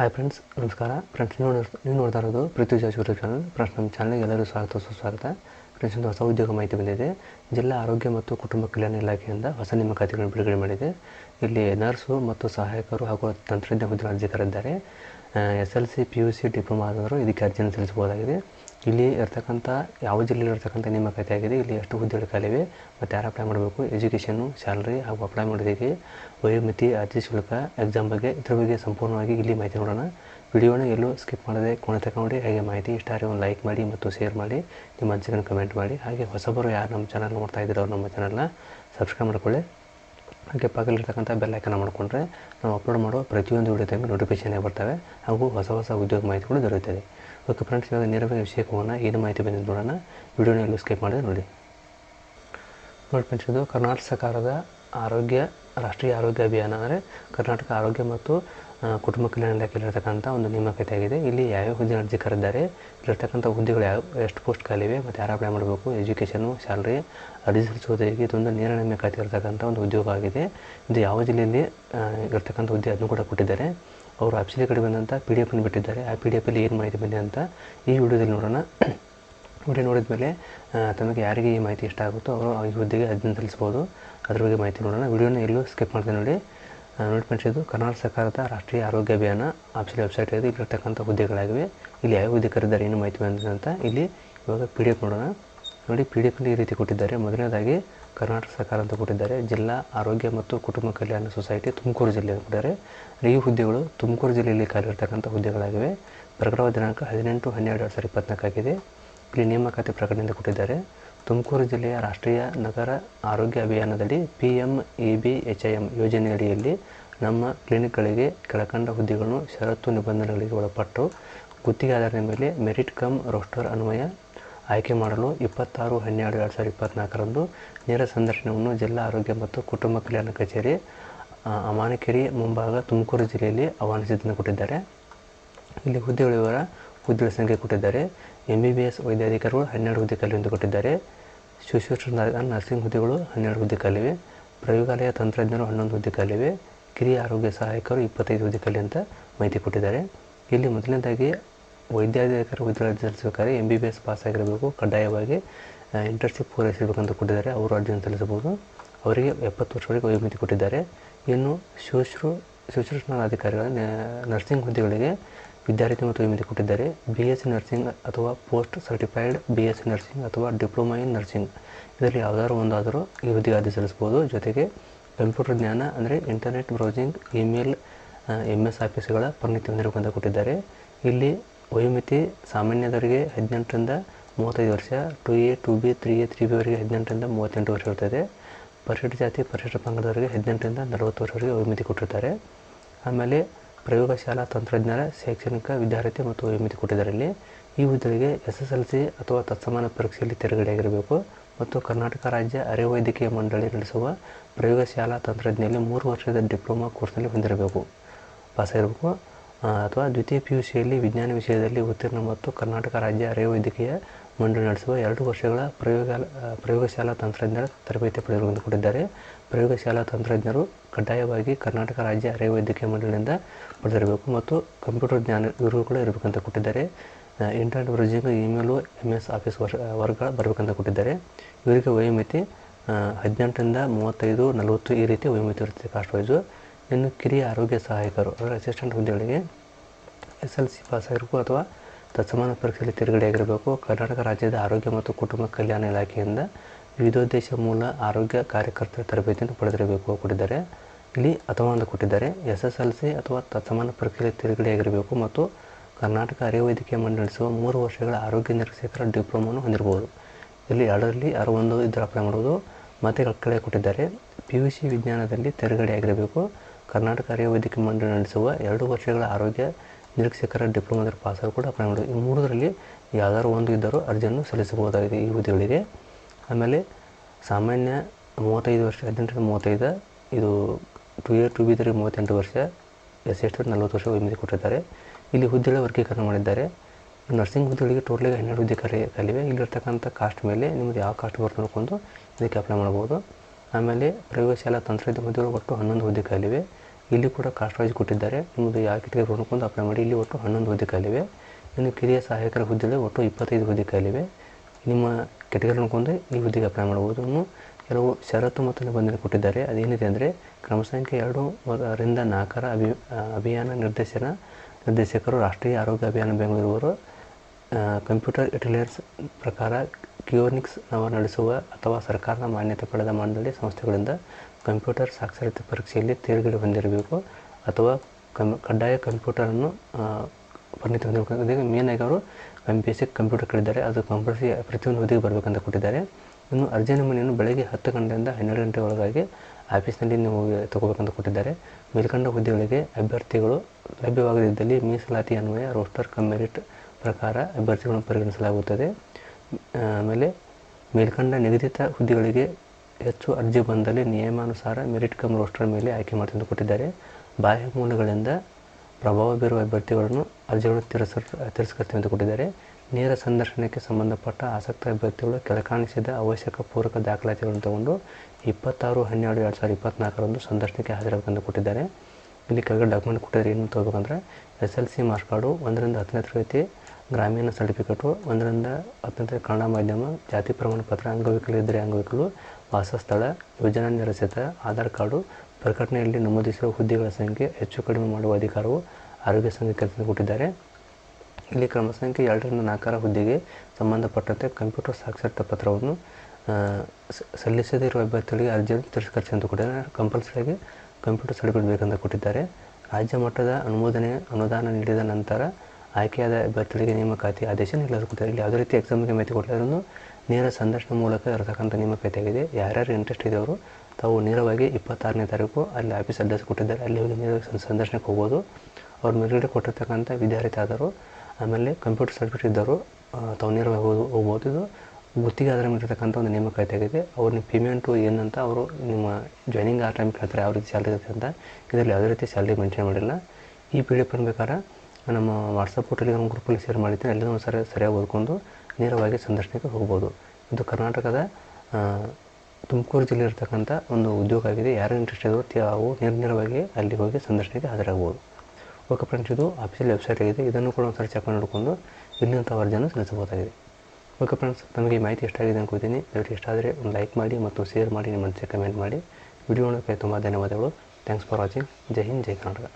Hi friends ನಮಸ್ಕಾರ. Friends ನೀವು ನೀವು ನೋಡ್ತಾ ಇರೋದು ಪೃಥ್ವಿ ಜಾಜ್ ಯೂಟ್ಯೂಬ್ ಚಾನಲ್ ಫ್ರೆಂಡ್ಸ್ ನಮ್ಮ ಚಾನಲ್ಗೆ ಎಲ್ಲರೂ ಸ್ವಾಗತ ಸುಸ್ವಾಗತ ಫ್ರೆಂಡ್ಸ್ ಒಂದು ಹೊಸ ಉದ್ಯೋಗ ಮಾಹಿತಿ ಬಂದಿದೆ. ಜಿಲ್ಲಾ ಆರೋಗ್ಯ ಮತ್ತು ಕುಟುಂಬ ಕಲ್ಯಾಣ ಇಲಾಖೆಯಿಂದ ಹೊಸ ನೇಮಕಾತಿಗಳನ್ನು ಬಿಡುಗಡೆ ಮಾಡಿದೆ. ಇಲ್ಲಿ ನರ್ಸು ಮತ್ತು ಸಹಾಯಕರು ಹಾಗೂ ತಂತ್ರಜ್ಞ ಹುದ್ದೆ ಅರ್ಜಿಕರಿದ್ದಾರೆ S L C P U C diploma ಆದವರು ಇದಕ್ಕೆ ಅರ್ಜಿಯನ್ನು ಸಲ್ಲಿಸಬಹುದಾಗಿದೆ. ಇಲ್ಲಿ ಇರ್ತಕ್ಕಂಥ ಯಾವ ಜಿಲ್ಲೆಯಲ್ಲಿ ಇರ್ತಕ್ಕಂಥ ನೇಮಕಾತಿ ಆಗಿದೆ, ಇಲ್ಲಿ ಎಷ್ಟು ಹುದ್ದೆಗಳು ಖಾಲಿವೆ ಮತ್ತು ಯಾರು ಅಪ್ಲೈ ಮಾಡಬೇಕು ಎಜುಕೇಷನ್ನು ಸ್ಯಾಲ್ರಿ ಹಾಗೂ ಅಪ್ಲೈ ಮಾಡೋದಕ್ಕೆ ವಯೋಮಿತಿ, ಅರ್ಜಿ ಶುಲ್ಕ ಎಕ್ಸಾಮ್ ಬಗ್ಗೆ ಇದ್ರ ಬಗ್ಗೆ ಸಂಪೂರ್ಣವಾಗಿ ಇಲ್ಲಿ ಮಾಹಿತಿ ನೋಡೋಣ. ವಿಡಿಯೋನ ಎಲ್ಲೂ ಸ್ಕಿಪ್ ಮಾಡದೆ ಕೊನೆ ತಗೊಂಡು ಹಾಗೆ ಮಾಹಿತಿ ಇಷ್ಟ ಆದರೆ ಒಂದು ಲೈಕ್ ಮಾಡಿ ಮತ್ತು ಶೇರ್ ಮಾಡಿ, ನಿಮ್ಮ ಅನಿಸಿಕೆಯನ್ನು ಕಮೆಂಟ್ ಮಾಡಿ, ಹಾಗೆ ಹೊಸಬರು ಯಾರು ನಮ್ಮ ಚಾನಲ್ ನೋಡ್ತಾ ಇದ್ದೀರೋ ನಮ್ಮ ಚಾನಲ್ನ ಸಬ್ಸ್ಕ್ರೈಬ್ ಮಾಡ್ಕೊಳ್ಳಿ. ಹಾಗೆ ಪಕ್ಕದಲ್ಲಿರ್ತಕ್ಕಂಥ ಬೆಲ್ ಐಕನ್ ಮಾಡಿಕೊಂಡ್ರೆ ನಾವು ಅಪ್ಲೋಡ್ ಮಾಡುವ ಪ್ರತಿಯೊಂದು ವಿಡಿಯೋ ಟೈಮ್ ನೋಟಿಫಿಕೇಶನ್ ಬರ್ತವೆ ಹಾಗೂ ಹೊಸ ಹೊಸ ಉದ್ಯೋಗ ಮಾಹಿತಿಗಳು ದೊರೆಯುತ್ತದೆ. ಓಕೆ ಫ್ರೆಂಡ್ಸ್ ಇವಾಗ ನೇರವಾಗಿ ವಿಷಯಕ್ಕೆ ಹೋಗೋಣ ಏನು ಮಾಹಿತಿ ಬಂದಿದ್ದು ನೋಡೋಣ. ವಿಡಿಯೋನ ಎಲ್ಲೂ ಸ್ಕಿಪ್ ಮಾಡಿದ್ರೆ ನೋಡಿ. ನೋಡಿ ಫ್ರೆಂಡ್ಸ್ ಇದು ಕರ್ನಾಟಕ ಸರ್ಕಾರದ ಆರೋಗ್ಯ ರಾಷ್ಟ್ರೀಯ ಆರೋಗ್ಯ ಅಭಿಯಾನ ಅಂದರೆ ಕರ್ನಾಟಕ ಆರೋಗ್ಯ ಮತ್ತು ಕುಟುಂಬ ಕಲ್ಯಾಣ ಇಲಾಖೆಯಲ್ಲಿರ್ತಕ್ಕಂಥ ಒಂದು ನೇಮಕಾತಿ ಆಗಿದೆ ಇಲ್ಲಿ ಯಾವ್ಯಾವ ಹುದ್ದೆ ಅರ್ಜಿ ಕರೆದಿದ್ದಾರೆ ಇಲ್ಲಿರ್ತಕ್ಕಂಥ ಹುದ್ದೆಗಳು ಯಾವ, ಎಷ್ಟು ಪೋಸ್ಟ್ ಖಾಲಿವೆ ಮತ್ತು ಯಾರು ಅಪ್ಲೈ ಮಾಡಬೇಕು, ಎಜುಕೇಷನು, ಸ್ಯಾಲ್ರಿ, ಅರ್ಜಿ ಸಲ್ಲಿಸುವುದರಿಗೆ ಇದೊಂದು ನೇರ ನೇಮಕಾತಿ ಇರತಕ್ಕಂಥ ಒಂದು ಉದ್ಯೋಗ ಆಗಿದೆ. ಇದು ಯಾವ ಜಿಲ್ಲೆಯಲ್ಲಿ ಇರತಕ್ಕಂಥ ಹುದ್ದೆ ಅದನ್ನು ಕೂಡ ಕೊಟ್ಟಿದ್ದಾರೆ. ಅವರು ಆಫೀಸಿಗೆ ಕಡೆ ಬಂದಂಥ ಪಿ ಡಿ ಎಫನ್ನು ಬಿಟ್ಟಿದ್ದಾರೆ. ಆ ಪಿ ಡಿ ಎಫಲ್ಲಿ ಏನು ಮಾಹಿತಿ ಬಂದಿದೆ ಅಂತ ಈ ವಿಡಿಯೋದಲ್ಲಿ ನೋಡೋಣ. ವಿಡಿಯೋ ನೋಡಿದ ಮೇಲೆ ತಮಗೆ ಯಾರಿಗೆ ಈ ಮಾಹಿತಿ ಇಷ್ಟ ಆಗುತ್ತೋ ಅವರು ಈ ಹುದ್ದೆಗೆ ಅದನ್ನು ಸಲ್ಲಿಸ್ಬೋದು ಅದ್ರ ಬಗ್ಗೆ ಮಾಹಿತಿ ನೋಡೋಣ. ವಿಡಿಯೋನ ಎಲ್ಲೂ ಸ್ಕಿಪ್ ಮಾಡ್ತೀನಿ ನೋಡಿ. ನೋಡಿ ಇದು ಕರ್ನಾಟಕ ಸರ್ಕಾರದ ರಾಷ್ಟ್ರೀಯ ಆರೋಗ್ಯ ಅಭಿಯಾನ ಆಫೀಸಿಯಲ್ ವೆಬ್ಸೈಟ್ ಇದೆ ಇಲ್ಲಿರ್ತಕ್ಕಂಥ ಹುದ್ದೆಗಳಾಗಿವೆ. ಇಲ್ಲಿ ಯಾವ ಹುದ್ದೆ ಕರೆದಿದ್ದಾರೆ, ಏನು ಮಾಹಿತಿ ಬಂದಿದೆ ಅಂತ ಇಲ್ಲಿ ಇವಾಗ ಪಿ ಡಿ ಎಫ್ ನೋಡೋಣ. ನೋಡಿ ಪಿ ಡಿ ಎಫ್ನಲ್ಲಿ ಈ ರೀತಿ ಕೊಟ್ಟಿದ್ದಾರೆ. ಮೊದಲನೇದಾಗಿ ಕರ್ನಾಟಕ ಸರ್ಕಾರ ಅಂತ ಕೊಟ್ಟಿದ್ದಾರೆ. ಜಿಲ್ಲಾ ಆರೋಗ್ಯ ಮತ್ತು ಕುಟುಂಬ ಕಲ್ಯಾಣ ಸೊಸೈಟಿ ತುಮಕೂರು ಜಿಲ್ಲೆ ಕೊಟ್ಟಿದ್ದಾರೆ. ಈ ಹುದ್ದೆಗಳು ತುಮಕೂರು ಜಿಲ್ಲೆಯಲ್ಲಿ ಖಾಲಿರ್ತಕ್ಕಂಥ ಹುದ್ದೆಗಳಾಗಿವೆ. ಪ್ರಕರಣ ದಿನಾಂಕ ಹದಿನೆಂಟು ಹನ್ನೆರಡು ಎರಡು ಸಾವಿರದ ಇಪ್ಪತ್ನಾಲ್ಕಾಗಿದೆ ಇಲ್ಲಿ ನೇಮಕಾತಿ ಪ್ರಕಟಣೆಯಿಂದ ಕೊಟ್ಟಿದ್ದಾರೆ. ತುಮಕೂರು ಜಿಲ್ಲೆಯ ರಾಷ್ಟ್ರೀಯ ನಗರ ಆರೋಗ್ಯ ಅಭಿಯಾನದಡಿ P M E B H I M ಯೋಜನೆಯಡಿಯಲ್ಲಿ ನಮ್ಮ ಕ್ಲಿನಿಕ್ಗಳಿಗೆ ಕೆಳಕಂಡ ಹುದ್ದೆಗಳನ್ನು ಷರತ್ತು ನಿಬಂಧನೆಗಳಿಗೆ ಒಳಪಟ್ಟು ಗುತ್ತಿಗೆ ಆಧಾರದ ಮೇಲೆ ಮೆರಿಟ್ ಕಮ್ ರೋಸ್ಟರ್ ಅನ್ವಯ ಆಯ್ಕೆ ಮಾಡಲು ಇಪ್ಪತ್ತಾರು ಹನ್ನೆರಡು ಎರಡು ಸಾವಿರದ ಇಪ್ಪತ್ತ್ನಾಲ್ಕರಂದು ನೇರ ಸಂದರ್ಶನವನ್ನು ಜಿಲ್ಲಾ ಆರೋಗ್ಯ ಮತ್ತು ಕುಟುಂಬ ಕಲ್ಯಾಣ ಕಚೇರಿ ಅಮಾನಕೆರೆ ಮುಂಭಾಗ ತುಮಕೂರು ಜಿಲ್ಲೆಯಲ್ಲಿ ಆಹ್ವಾನಿಸಿದ್ದನ್ನು ಕೊಟ್ಟಿದ್ದಾರೆ. ಇಲ್ಲಿ ಹುದ್ದೆಗಳ ವಿವರ ಹುದ್ದೆಗಳ ಸಂಖ್ಯೆ ಕೊಟ್ಟಿದ್ದಾರೆ. ಎಂ ಬಿ ಬಿ ಎಸ್ ವೈದ್ಯಾಧಿಕಾರಿಗಳು ಹನ್ನೆರಡು ಹುದ್ದೆ ಕಲಿಯೊಂದು ಕೊಟ್ಟಿದ್ದಾರೆ. ಶಿಶು ನರ್ಸಿಂಗ್ ಹುದ್ದೆಗಳು ಹನ್ನೆರಡು ಹುದ್ದೆ ಖಾಲಿವೆ ಪ್ರಯೋಗಾಲಯ ತಂತ್ರಜ್ಞರು ಹನ್ನೊಂದು ಹುದ್ದೆ ಖಾಲಿವೆ ಕಿರಿಯ ಆರೋಗ್ಯ ಸಹಾಯಕರು ಇಪ್ಪತ್ತೈದು ಹುದ್ದೆ ಖಾಲಿ ಅಂತ ಮಾಹಿತಿ ಕೊಟ್ಟಿದ್ದಾರೆ. ಇಲ್ಲಿ ಮೊದಲನೇದಾಗಿ ವೈದ್ಯಾಧಿಕಾರಿ ಅರ್ಜಿ ಸಲ್ಲಿಸಬೇಕಾದ್ರೆ M B B S pass ಆಗಿರಬೇಕು ಕಡ್ಡಾಯವಾಗಿ ಇಂಟರ್ನ್ಶಿಪ್ ಪೂರೈಸಿರ್ಬೇಕಂತ ಕೊಟ್ಟಿದ್ದಾರೆ. ಅವರು ಅರ್ಜಿಯನ್ನು ಸಲ್ಲಿಸಬಹುದು ಅವರಿಗೆ ಎಪ್ಪತ್ತು ವರ್ಷವರೆಗೆ ವಯೋಮಿತಿ ಕೊಟ್ಟಿದ್ದಾರೆ. ಇನ್ನು ಶುಶ್ರೂ, ಶುಶ್ರೂಷಣಾಧಿಕಾರಿಗಳ ನರ್ಸಿಂಗ್ ಹುದ್ದೆಗಳಿಗೆ ವಿದ್ಯಾರ್ಥಿ ಮತ್ತು ವಯೋಮಿತಿ ಕೊಟ್ಟಿದ್ದಾರೆ. ಬಿ ಎಸ್ ಸಿ ನರ್ಸಿಂಗ್ ಅಥವಾ post certified B S C nursing ಅಥವಾ ಡಿಪ್ಲೊಮಾ ಇನ್ ನರ್ಸಿಂಗ್ ಇದರಲ್ಲಿ ಯಾವುದಾದ್ರು ಒಂದಾದರೂ ಈ ಹುದ್ದೆಗೆ ಸಲ್ಲಿಸ್ಬೋದು ಜೊತೆಗೆ ಕಂಪ್ಯೂಟರ್ ಜ್ಞಾನ ಅಂದರೆ internet browsing email M S ಆಫೀಸ್ಗಳ ಪರಿಣಿತಿ ಹೊಂದಿರಬೇಕಂತ ಕೊಟ್ಟಿದ್ದಾರೆ. ಇಲ್ಲಿ ವಯೋಮಿತಿ ಸಾಮಾನ್ಯದವರಿಗೆ ಹದಿನೆಂಟರಿಂದ ಮೂವತ್ತೈದು ವರ್ಷ two A two B three A three ಬಿವರೆಗೆ ಹದಿನೆಂಟರಿಂದ ಮೂವತ್ತೆಂಟು ವರ್ಷ ಇರ್ತದೆ. ಪರಿಶಿಷ್ಟ ಜಾತಿ, ಪರಿಶಿಷ್ಟ ಪಂಗಡದವರಿಗೆ ಹದಿನೆಂಟರಿಂದ ನಲವತ್ತು ವರ್ಷವರೆಗೆ ವಯೋಮಿತಿ ಕೊಟ್ಟಿರ್ತಾರೆ. ಆಮೇಲೆ ಪ್ರಯೋಗಶಾಲಾ ತಂತ್ರಜ್ಞಾನ, ಶೈಕ್ಷಣಿಕ ವಿದ್ಯಾರ್ಥಿ ಮತ್ತು ವಯೋಮಿತಿ ಕೊಟ್ಟಿದ್ದರಲ್ಲಿ ಈ ಹುದ್ದೆಗೆ ಎಸ್ ಎಸ್ ಎಲ್ ಸಿ ಅಥವಾ ತತ್ಸಮಾನ ಪರೀಕ್ಷೆಯಲ್ಲಿ ತೆರೆಗಡೆಯಾಗಿರಬೇಕು ಮತ್ತು ಕರ್ನಾಟಕ ರಾಜ್ಯ ಅರೆವೈದ್ಯಕೀಯ ಮಂಡಳಿ ನಡೆಸುವ ಪ್ರಯೋಗಶಾಲಾ ತಂತ್ರಜ್ಞೆಯಲ್ಲಿ ಮೂರು ವರ್ಷದ ಡಿಪ್ಲೊಮಾ ಕೋರ್ಸ್ನಲ್ಲಿ ಹೊಂದಿರಬೇಕು. ಪಾಸಾಗಿರಬೇಕು. ಅಥವಾ ದ್ವಿತೀಯ ಪಿ ಯು ಸಿಯಲ್ಲಿ ವಿಜ್ಞಾನ ವಿಷಯದಲ್ಲಿ ಉತ್ತೀರ್ಣ ಮತ್ತು ಕರ್ನಾಟಕ ರಾಜ್ಯ ಅರೆವೈದ್ಯಕೀಯ ಮಂಡಳಿ ನಡೆಸುವ ಎರಡು ವರ್ಷಗಳ ಪ್ರಯೋಗ, ಪ್ರಯೋಗಶಾಲಾ ತಂತ್ರಜ್ಞರ ತರಬೇತಿ ಪಡೆಯಲು ಕೊಟ್ಟಿದ್ದಾರೆ ಪ್ರಯೋಗಶಾಲಾ ತಂತ್ರಜ್ಞರು ಕಡ್ಡಾಯವಾಗಿ ಕರ್ನಾಟಕ ರಾಜ್ಯ ಅರೆವೈದ್ಯಕೀಯ ಮಂಡಳಿಯಿಂದ ಪಡೆದಿರಬೇಕು ಮತ್ತು ಕಂಪ್ಯೂಟರ್ ಜ್ಞಾನ ಇವರು ಕೂಡ ಇರಬೇಕಂತ ಕೊಟ್ಟಿದ್ದಾರೆ. Internet browsing, email M S office ವರ್ಷ, ವರ್ಗ ಬರಬೇಕಂತ ಕೊಟ್ಟಿದ್ದಾರೆ. ಇವರಿಗೆ ವಯೋಮಿತಿ ಹದಿನೆಂಟರಿಂದ ಮೂವತ್ತೈದು, ನಲವತ್ತು ಈ ರೀತಿ ವಯೋಮಿತಿ ಇರುತ್ತೆ ಕಾಸ್ಟ್ ವೈಸು. ಇನ್ನು ಕಿರಿಯ ಆರೋಗ್ಯ ಸಹಾಯಕರು ಅಂದರೆ ಅಸಿಸ್ಟೆಂಟ್ ಹುದ್ದೆಗಳಿಗೆ ಎಸ್ ಎಲ್ ಸಿ ಪಾಸ್ ಆಗಿರಬೇಕು ಅಥವಾ ತತ್ಸಮಾನ ಪರೀಕ್ಷೆಯಲ್ಲಿ ತಿರುಗಡೆಯಾಗಿರಬೇಕು ಕರ್ನಾಟಕ ರಾಜ್ಯದ ಆರೋಗ್ಯ ಮತ್ತು ಕುಟುಂಬ ಕಲ್ಯಾಣ ಇಲಾಖೆಯಿಂದ ವಿವಿಧೋದ್ದೇಶ ಮೂಲ ಆರೋಗ್ಯ ಕಾರ್ಯಕರ್ತರ ತರಬೇತಿಯನ್ನು ಪಡೆದಿರಬೇಕು ಕೊಟ್ಟಿದ್ದಾರೆ. ಇಲ್ಲಿ ಅಥವಾ ಒಂದು ಕೊಟ್ಟಿದ್ದಾರೆ. ಎಸ್ ಎಸ್ ಎಲ್ ಸಿ ಅಥವಾ ತತ್ಸಮಾನ ಪರೀಕ್ಷೆಯಲ್ಲಿ ತಿರುಗಡೆಯಾಗಿರಬೇಕು ಮತ್ತು ಕರ್ನಾಟಕ ಅರೆವೈದ್ಯಕೀಯ ಮಂಡಳಿ ನಡೆಸುವ ಮೂರು ವರ್ಷಗಳ ಆರೋಗ್ಯ ನಿರೀಕ್ಷಕರ ಡಿಪ್ಲೊಮನ್ನು ಹೊಂದಿರಬಹುದು. ಇಲ್ಲಿ ಎರಡರಲ್ಲಿ ಯಾರೋ ಒಂದು ಇದರ ಅಪ್ಲೈ ಮಾಡೋದು ಮತ್ತೆ ಕೆಳಗೆ ಕೊಟ್ಟಿದ್ದಾರೆ. ಪಿ ಯು ಸಿ ವಿಜ್ಞಾನದಲ್ಲಿ ತಿರುಗಡೆಯಾಗಿರಬೇಕು ಕರ್ನಾಟಕ ಅರೆವೈದ್ಯಕೀಯ ಮಂಡಳಿ ನಡೆಸುವ ಎರಡು ವರ್ಷಗಳ ಆರೋಗ್ಯ ನಿರೀಕ್ಷಕರ ಡಿಪ್ಲೊಮಾದ ಪಾಸಾಗಿ ಕೂಡ ಅಪ್ಲೈ ಮಾಡೋದು ಈ ಮೂರರಲ್ಲಿ ಯಾವ್ದಾದ್ರು ಒಂದು ಇದ್ದರೂ ಅರ್ಜಿಯನ್ನು ಸಲ್ಲಿಸಬಹುದಾಗಿದೆ ಈ ಹುದ್ದೆಗಳಿಗೆ ಆಮೇಲೆ ಸಾಮಾನ್ಯ ಮೂವತ್ತೈದು ವರ್ಷ, ಹದಿನೆಂಟರಿಂದ ಮೂವತ್ತೈದು, ಇದು two year two B three ಮೂವತ್ತೆಂಟು ವರ್ಷ ಎಸ್ ಎಷ್ಟು ನಲ್ವತ್ತು ವರ್ಷ ಒಮ್ಮೆ ಕೊಟ್ಟಿದ್ದಾರೆ. ಇಲ್ಲಿ ಹುದ್ದೆಗಳ ವರ್ಗೀಕರಣ ಮಾಡಿದ್ದಾರೆ. ನರ್ಸಿಂಗ್ ಹುದ್ದೆಗಳಿಗೆ ಟೋಟಲಿಗೆ ಹನ್ನೆರಡು ಹುದ್ದೆ ಕರೆ ಕಲಿವೆ. ಇಲ್ಲಿರ್ತಕ್ಕಂಥ ಕಾಸ್ಟ್ ಮೇಲೆ ನಿಮ್ಮದು ಯಾವ ಕಾಸ್ಟ್ ಬರುತ್ತೆ ನೋಡ್ಕೊಂಡು ಇದಕ್ಕೆ ಅಪ್ಲೈ ಮಾಡ್ಬೋದು. ಆಮೇಲೆ ಪ್ರಯೋಗಶಾಲಾ ತಂತ್ರಜ್ಞ ಹುದ್ದೆಗಳು ಒಟ್ಟು ಹನ್ನೊಂದು ಹುದ್ದೆ ಖಾಲಿವೆ ಇಲ್ಲಿ ಕೂಡ ಕಾಸ್ಟ್ ವೈಸ್ ಕೊಟ್ಟಿದ್ದಾರೆ. ನಿಮ್ಮದು ಯಾವ ಕಿಟಕಿ ನೋಡ್ಕೊಂಡು ಅಪ್ಲೈ ಮಾಡಿ, ಇಲ್ಲಿ ಒಟ್ಟು ಹನ್ನೊಂದು ಹುದ್ದೆ ಇನ್ನು ಕಿರಿಯ ಸಹಾಯಕರ ಹುದ್ದೆಗಳು ಒಟ್ಟು ಇಪ್ಪತ್ತೈದು ಹುದ್ದೆ ನಿಮ್ಮ ಕೆಟಗರಿ ನೋಡ್ಕೊಂಡು ಈ ಹುದ್ದೆಗೆ ಅಪ್ಲೈ ಮಾಡಬಹುದು. ಇನ್ನು ಕೆಲವು ಷರತ್ತು ಮತ್ತು ನಿಬಂಧನೆ ಕೊಟ್ಟಿದ್ದಾರೆ. ಅದೇನಿದೆ ಅಂದರೆ, ಕ್ರಮ ಸಂಖ್ಯೆ ಎರಡು ರಿಂದ ನಾಲ್ಕರ ಅಭಿ, ಅಭಿಯಾನ ನಿರ್ದೇಶನ ನಿರ್ದೇಶಕರು, ರಾಷ್ಟ್ರೀಯ ಆರೋಗ್ಯ ಅಭಿಯಾನ ಬೆಂಗಳೂರು ಕಂಪ್ಯೂಟರ್ ಯುಟಿಲೈರ್ಸ್ ಪ್ರಕಾರ ಕ್ಯೂನಿಕ್ಸ್ ನಾವು ನಡೆಸುವ ಅಥವಾ ಸರ್ಕಾರದ ಮಾನ್ಯತೆ ಪಡೆದ ಮಂಡಳಿ ಸಂಸ್ಥೆಗಳಿಂದ ಕಂಪ್ಯೂಟರ್ ಸಾಕ್ಷರತೆ ಪರೀಕ್ಷೆಯಲ್ಲಿ ತೇರ್ಗಡೆ ಹೊಂದಿರಬೇಕು ಅಥವಾ ಕಂ ಕಡ್ಡಾಯ ಕಂಪ್ಯೂಟರನ್ನು ಪರಿಣಿತ ಹೊಂದಿರಬೇಕು. ಮೇನ್ ಆಗಿ ಅವರು ಸಿ ಕಂಪ್ಯೂಟರ್ ಕಳಿದ್ದಾರೆ. ಅದು ಕಂಪಲ್ಸರಿ ಪ್ರತಿಯೊಂದು ಹುದ್ದೆಗೆ ಬರಬೇಕಂತ ಕೊಟ್ಟಿದ್ದಾರೆ. ಇನ್ನು ಅರ್ಜಿ ನಮೂನೆಯನ್ನು ಬೆಳಗ್ಗೆ ಹತ್ತು ಗಂಟೆಯಿಂದ ಹನ್ನೆರಡು ಗಂಟೆ ಒಳಗಾಗಿ ಆಫೀಸ್ನಲ್ಲಿ ನೀವು ತಗೋಬೇಕಂತ ಕೊಟ್ಟಿದ್ದಾರೆ. ಮೇಲ್ಕಂಡ ಹುದ್ದೆಗಳಿಗೆ ಅಭ್ಯರ್ಥಿಗಳು ಲಭ್ಯವಾಗದಿದ್ದಲ್ಲಿ ಮೀಸಲಾತಿ ಅನ್ವಯ ರೋಸ್ಟರ್ ಕಮ್ ಮೆರಿಟ್ ಪ್ರಕಾರ ಅಭ್ಯರ್ಥಿಗಳನ್ನು ಪರಿಗಣಿಸಲಾಗುತ್ತದೆ. ಆಮೇಲೆ ಮೇಲ್ಕಂಡ ನಿಗದಿತ ಹುದ್ದೆಗಳಿಗೆ ಹೆಚ್ಚು ಅರ್ಜಿ ಬಂದಲ್ಲಿ ನಿಯಮಾನುಸಾರ ಮೆರಿಟ್ ಕಮ್ ರೋಸ್ಟರ್ ಮೇಲೆ ಆಯ್ಕೆ ಮಾಡಿಕೊಂಡು ಕೊಟ್ಟಿದ್ದಾರೆ. ಬಾಹ್ಯ ಮೂಲಗಳಿಂದ ಪ್ರಭಾವ ಬೀರುವ ಅಭ್ಯರ್ಥಿಗಳನ್ನು ಅರ್ಜಿಗಳನ್ನು ತಿರಸ್ ತಿರಸ್ಕರಿಸ್ತೀವಿ ಎಂದು ಕೊಟ್ಟಿದ್ದಾರೆ. ನೇರ ಸಂದರ್ಶನಕ್ಕೆ ಸಂಬಂಧಪಟ್ಟ ಆಸಕ್ತ ಅಭ್ಯರ್ಥಿಗಳು ಕೆಳಕಾಣಿಸಿದ ಅವಶ್ಯಕ ಪೂರಕ ದಾಖಲಾತಿಗಳನ್ನು ತಗೊಂಡು ಇಪ್ಪತ್ತಾರು, ಹನ್ನೆರಡು, ಎರಡು ಸಾವಿರದ ಇಪ್ಪತ್ನಾಲ್ಕರಂದು ಸಂದರ್ಶನಕ್ಕೆ ಹಾಜರಾಗಬೇಕೆಂದು ಕೊಟ್ಟಿದ್ದಾರೆ. ಇಲ್ಲಿ ಕೆಳಗಡೆ ಡಾಕ್ಯುಮೆಂಟ್ ಕೊಟ್ಟಿದ್ದಾರೆ. ಏನು ತಗೋಬೇಕಂದ್ರೆ S L C marks card ಒಂದರಿಂದ ಹತ್ತನೇ ತರಗತಿ ಗ್ರಾಮೀಣ ಸರ್ಟಿಫಿಕೇಟು, ಒಂದರಿಂದ ಹತ್ತನೇ ಕನ್ನಡ ಮಾಧ್ಯಮ, ಜಾತಿ ಪ್ರಮಾಣ ಪತ್ರ, ಅಂಗವಿಕಲ ಇದ್ದರೆ ಅಂಗವಿಕಲು, ವಾಸಸ್ಥಳ ಯೋಜನಾ ನಿರಸಿತ ಆಧಾರ್ ಕಾರ್ಡು, ಪ್ರಕಟಣೆಯಲ್ಲಿ ನಮೂದಿಸಿರುವ ಹುದ್ದೆಗಳ ಸಂಖ್ಯೆ ಹೆಚ್ಚು ಕಡಿಮೆ ಮಾಡುವ ಅಧಿಕಾರವು ಆರೋಗ್ಯ ಸಂಘ ಕೆಲಸ ಕೊಟ್ಟಿದ್ದಾರೆ. ಇಲ್ಲಿ ಕ್ರಮ ಸಂಖ್ಯೆ ಎರಡರಿಂದ ನಾಲ್ಕರ ಹುದ್ದೆಗೆ ಸಂಬಂಧಪಟ್ಟಂತೆ ಕಂಪ್ಯೂಟರ್ ಸಾಕ್ಷರತಾ ಪತ್ರವನ್ನು ಸಲ್ಲಿಸದೇ ಇರುವ ಅಭ್ಯರ್ಥಿಗಳಿಗೆ ಅರ್ಜಿಯನ್ನು ತಿರಸ್ಕರಿಸಿ ಅಂತ ಕೊಟ್ಟಿದ್ದಾರೆ. ಕಂಪಲ್ಸರಿಯಾಗಿ ಕಂಪ್ಯೂಟರ್ ಸರ್ಟಿಫಿಕೇಟ್ ಬೇಕಂತ ಕೊಟ್ಟಿದ್ದಾರೆ. ರಾಜ್ಯ ಮಟ್ಟದ ಅನುಮೋದನೆ, ಅನುದಾನ ನೀಡಿದ ನಂತರ ಆಯ್ಕೆಯಾದ ಅಭ್ಯರ್ಥಿಗಳಿಗೆ ನೇಮಕಾತಿ ಆದೇಶ ನೀಡಲಾಗುತ್ತದೆ ಇಲ್ಲಿ ಯಾವುದೇ ರೀತಿ ಎಕ್ಸಾಮ್ಗೆ ಮಾಹಿತಿ ಕೊಟ್ಟಿದ್ದಾರೆ ನೇರ ಸಂದರ್ಶನ ಮೂಲಕ ಇರತಕ್ಕಂಥ ನೇಮಕಾತಿ ಆಗಿದೆ ಯಾರ್ಯಾರು ಇಂಟ್ರೆಸ್ಟ್ ಇದೆಯವರು ತಾವು ನೇರವಾಗಿ ಇಪ್ಪತ್ತಾರನೇ ತಾರೀಕು ಅಲ್ಲಿ ಆಫೀಸ್ ಅಡ್ರೆಸ್ ಕೊಟ್ಟಿದ್ದಾರೆ. ಅಲ್ಲಿ ಹೋಗಿ ಸಂ- ಸಂದರ್ಶನಕ್ಕೆ ಹೋಗ್ಬೋದು. ಅವ್ರು ಮೇಲ್ಗಡೆ ಕೊಟ್ಟಿರ್ತಕ್ಕಂಥ ವಿದ್ಯಾರ್ಥಿ ಆದರು ಆಮೇಲೆ ಕಂಪ್ಯೂಟರ್ ಸರ್ಟಿಫಿಕೇಟ್ ಇದ್ದವರು ತಾವು ನೇರವಾಗಿ ಹೋಗಿ, ಹೋಗ್ಬೋದು. ಇದು ಗುತ್ತಿಗೆ ಆಧಾರ ಇರತಕ್ಕಂಥ ಒಂದು ನೇಮಕಾತಿ ಆಗಿದೆ ಅವ್ರ ನಿಮ್ಮ ಪೇಮೆಂಟು ಏನಂತ ಅವರು ನಿಮ್ಮ ಜಾಯ್ನಿಂಗ್ ಆ ಟೈಮ್ ಕೇಳ್ತಾರೆ. ಯಾವ ರೀತಿ ಸ್ಯಾಲ್ರಿ ಇರುತ್ತೆ ಅಂತ. ಇದರಲ್ಲಿ ಯಾವುದೇ ರೀತಿ ಸ್ಯಾಲ್ರಿ ಮೆನ್ಷನ್ ಮಾಡಿಲ್ಲ. ಈ ಪಿ ಡಿ ಎಫ್ ಬೇಕಾದ್ರೆ ನಮ್ಮ ವಾಟ್ಸಪ್ ನಮ್ಮ ಗ್ರೂಪಲ್ಲಿ ಶೇರ್ ಮಾಡಿದ್ದೀನಿ ಅಲ್ಲಿಂದ ಒಂದು ಸರಿ ಸರಿಯಾಗಿ ಓದ್ಕೊಂಡು ನೇರವಾಗಿ ಸಂದರ್ಶನಕ್ಕೆ ಹೋಗ್ಬೋದು. ಇದು ಕರ್ನಾಟಕದ ತುಮಕೂರು ಜಿಲ್ಲೆ ಇರತಕ್ಕಂಥ ಒಂದು ಉದ್ಯೋಗ ಆಗಿದೆ. ಯಾರು ಇಂಟ್ರೆಸ್ಟ್ ಇದ್ರು ತಾವು ನೇರ ನೇರವಾಗಿ ಅಲ್ಲಿ ಹೋಗಿ ಸಂದರ್ಶನಕ್ಕೆ ಹಾಜರಾಗ್ಬೋದು. ಓಕೆ ಫ್ರೆಂಡ್ಸ್ ಇದು ಆಫೀಸಿಯಲ್ ವೆಬ್ಸೈಟ್ ಆಗಿದೆ. ಇದನ್ನು ಕೂಡ ಒಂದು ಸರಿ ಚೆಕ್ ನೋಡಿಕೊಂಡು ಇಲ್ಲಿಂದ ಅರ್ಜಿಯನ್ನು ಸಲ್ಲಿಸಬಹುದಾಗಿದೆ. ಓಕೆ ಫ್ರೆಂಡ್ಸ್ ನಮಗೆ ಮಾಹಿತಿ ಎಷ್ಟಾಗಿದೆ ಅನ್ಕೋತೀನಿ ದಯವಿಟ್ಟು ಇಷ್ಟಾದರೆ ಒಂದು ಲೈಕ್ ಮಾಡಿ ಮತ್ತು ಶೇರ್ ಮಾಡಿ, ನಿಮ್ಮ ಮನಸ್ಸಿಗೆ ಕಮೆಂಟ್ ಮಾಡಿ. ವಿಡಿಯೋ ನೋಡೋಕ್ಕೆ ತುಂಬ ಧನ್ಯವಾದಗಳು. Thanks for watching Jai Hind, Jai Karnataka.